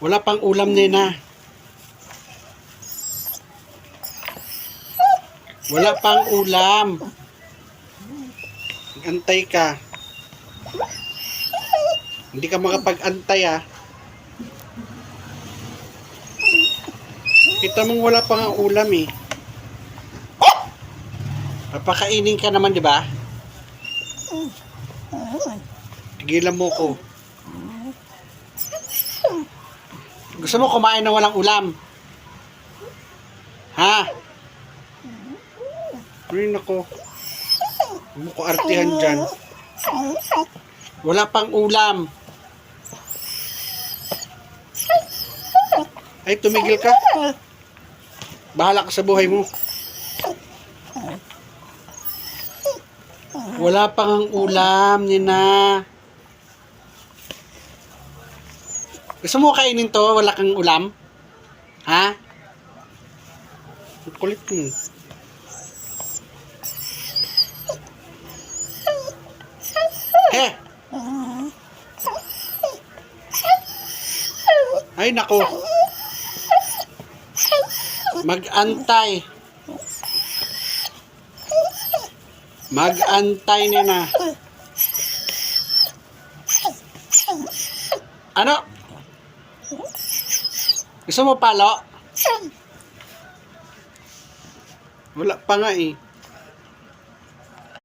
Wala pang ulam, Nena. Wala pang ulam. Antay ka. Hindi ka makapag-antay ah. Kita mong wala pang ang ulam eh. Papakainin ka naman, di ba? Tigilan mo ko. Gusto mo kumain ng walang ulam? Ha? Ay, nako. Ko artihan dyan. Wala pang ulam. Ay, tumigil ka. Bahala ka sa buhay mo. Wala pang ang ulam, Nina. Gusto mo kainin to? Wala kang ulam? Ha? Ang kulit mo. Eh! Ay, nako. Mag-antay. Mag-antay nina. Ano? Gusto mo palo? Wala pa nga eh.